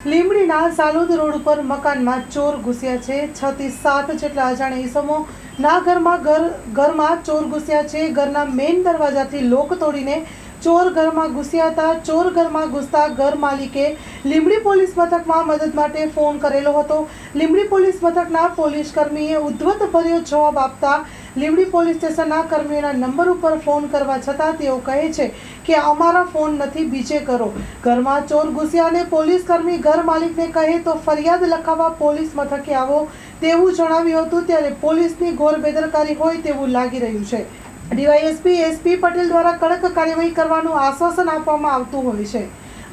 લીંબડીના Salod road ઉપર મકાનમાં ચોર ઘૂસ્યા છે. છ થી સાત જેટલા અજાણ્યા ઈસમો ના ઘરમાં ઘર ઘરમાં ચોર ઘૂસ્યા છે. ઘરના મેઇન દરવાજાથી લોક તોડીને ચોર ઘરમાં ઘૂસ્યા હતા. ચોર ઘરમાં ઘૂસતા ઘર માલિકે લીંબડી પોલીસ મથકમાં મદદ માટે ફોન કરેલો હતો. લીંબડી પોલીસ મથકના પોલીસ કર્મીએ ઉદ્ધવતભર્યો જવાબ આપતા લીંબડી પોલીસ સ્ટેશનના કર્મીઓના નંબર ઉપર ફોન કરવા છતાં તેઓ કહે છે કે અમારા ફોન નથી, બીજે કરો. ઘરમાં ચોર ઘૂસ્યા અને પોલીસ કર્મી ઘર માલિકને કહે તો ફરિયાદ લખાવવા પોલીસ મથકે આવો તેવું જણાવ્યું હતું. ત્યારે પોલીસની ઘોર બેદરકારી હોય તેવું લાગી રહ્યું છે. ડીવાયએસપી, એસપી પટેલ દ્વારા કડક કાર્યવાહી કરવાનું આશ્વાસન આપવામાં આવતું હોય છે.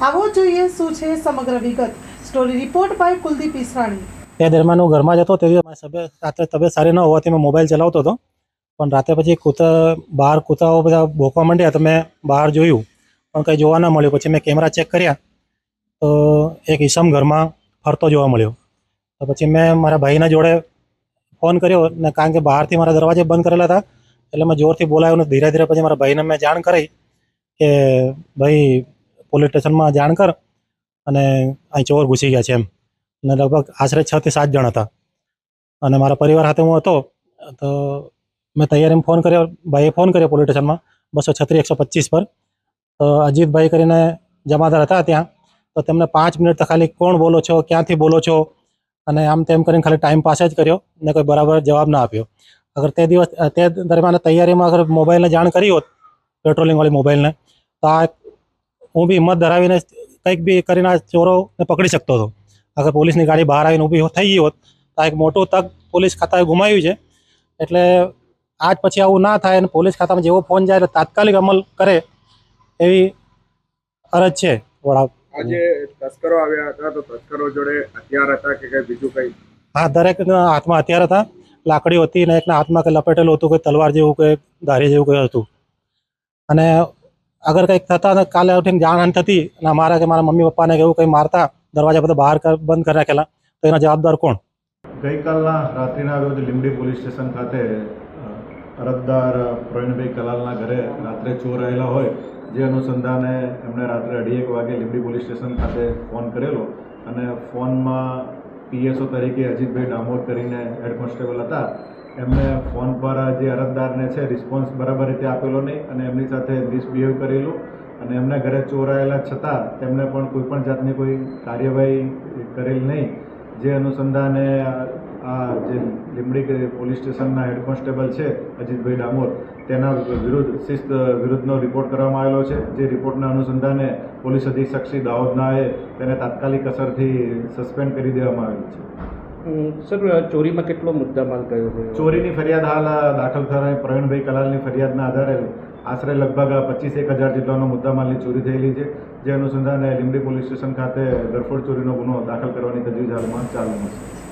આવો જોઈએ શું છે સમગ્ર વિગત. Story report by Kuldeep Israni. તે દરમિયાન હું ઘરમાં જતો તે મારી રાત્રે તબિયત સારી ન હોવાથી મેં મોબાઈલ ચલાવતો હતો. પણ રાતે પછી કૂતરા, બહાર કૂતરાઓ બધા ભોંકવા માંડ્યા તો મેં બહાર જોયું. પણ કંઈ જોવા ન મળ્યું. પછી મેં કેમેરા ચેક કર્યા તો એક ઈસમ ઘરમાં ફરતો જોવા મળ્યો. તો પછી મેં મારા ભાઈના જોડે ફોન કર્યો ને કારણ કે બહારથી મારા દરવાજે બંધ કરેલા હતા. એટલે મેં જોરથી બોલાવ્યો ને ધીરે ધીરે પછી મારા ભાઈને મેં જાણ કરી કે ભાઈ પોલીસ સ્ટેશનમાં જાણ કર અને અહીં ચોર ઘૂસી ગયા છે એમ. અને લગભગ આશરે છ થી સાત જણ હતા. અને મારા પરિવાર સાથે હું હતો, તો મેં તૈયારીમાં ફોન કર્યો, ભાઈએ ફોન કર્યો પોલીસ સ્ટેશનમાં બસો છત્રીસ એકસો પચીસ પર. તો અજીતભાઈ કરીને જમાદાર હતા ત્યાં. તો તેમને પાંચ મિનિટ તો ખાલી કોણ બોલો છો, ક્યાંથી બોલો છો? અને આમ તેમ કરીને ખાલી ટાઈમ પાસ જ કર્યો, ને કોઈ બરાબર જવાબ ના આપ્યો. અગર તે દિવસ તે દરમિયાન તૈયારીમાં અગર મોબાઈલને જાણ કરી હોત પેટ્રોલિંગવાળી મોબાઈલને તો આ હું બી હિંમત ધરાવીને કંઈક બી કરીને આ ચોરોને પકડી શકતો હતો અગર પોલીસની ગાડી બહાર આવીને ઊભી થઈ ગઈ હોત તો આ એક મોટું તક પોલીસ ખાતાએ ગુમાવ્યું છે. એટલે આજ પછી આવું ના થાય અને પોલીસ ખાતામાં જેવો ફોન જાય એટલે તાત્કાલિક અમલ કરે એવી અરજ છે વડા આજે તસ્કરો આવ્યા હતા તો તસ્કરો જોડે હથિયાર હતા કે કઈ બીજું કઈ? હા દરેક હાથમાં હથિયાર હતા. લાકડી હતી અને એકના હાથમાં કંઈ લપેટેલું હતું કે તલવાર જેવું કે ધારી જેવું કંઈ હતું. અને અગર કંઈક થતા ને કાલે ઉઠીને જાણ થતી, અને અમારા કે મારા મમ્મી પપ્પાને એવું કંઈ મારતા, દરવાજા બધા બહાર બંધ કરી રાખેલા તો એના જવાબદાર કોણ? ગઈકાલના રાત્રિના રોજ લીંબડી પોલીસ સ્ટેશન ખાતે અરજદાર પ્રવીણભાઈ કલાલના ઘરે રાત્રે ચોર આવેલા હોય, જે અનુસંધાને એમણે રાત્રે અઢી એક વાગે લીંબડી પોલીસ સ્ટેશન ખાતે ફોન કરેલો. અને ફોનમાં પીએસઓ તરીકે અજીતભાઈ ડામોર કરીને હેડ કોન્સ્ટેબલ હતા. એમણે ફોન પર જે અરજદારને છે રિસ્પોન્સ બરાબર રીતે આપેલો નહીં અને એમની સાથે મિસબિહેવ કરેલું અને એમના ઘરે ચોરાયેલા છતાં તેમણે પણ કોઈ પણ જાતની કોઈ કાર્યવાહી કરેલ નહીં. જે અનુસંધાને આ- જે લીમડી પોલીસ સ્ટેશનના હેડ કોન્સ્ટેબલ છે અજીતભાઈ ડામોર તેના વિરુદ્ધ શિસ્ત વિરુદ્ધનો રિપોર્ટ કરવામાં આવેલો છે. જે રિપોર્ટના અનુસંધાને પોલીસ અધિક્ષક શ્રી દાહોદનાએ તેને તાત્કાલિક અસરથી સસ્પેન્ડ કરી દેવામાં આવેલ છે. સર ચોરીમાં કેટલો મુદ્દામાલ કયો હોય? ચોરીની ફરિયાદ હાલ દાખલ થવાની પ્રવીણભાઈ કલાલની ફરિયાદના આધારે આશરે લગભગ પચીસ એક હજાર જેટલાનો મુદ્દામાલની ચોરી થયેલી છે. જે અનુસંધાને લીંબડી પોલીસ સ્ટેશન ખાતે ગરફોડ ચોરીનો ગુનો દાખલ કરવાની તજવીજ હાલમાં ચાલુમાં છે.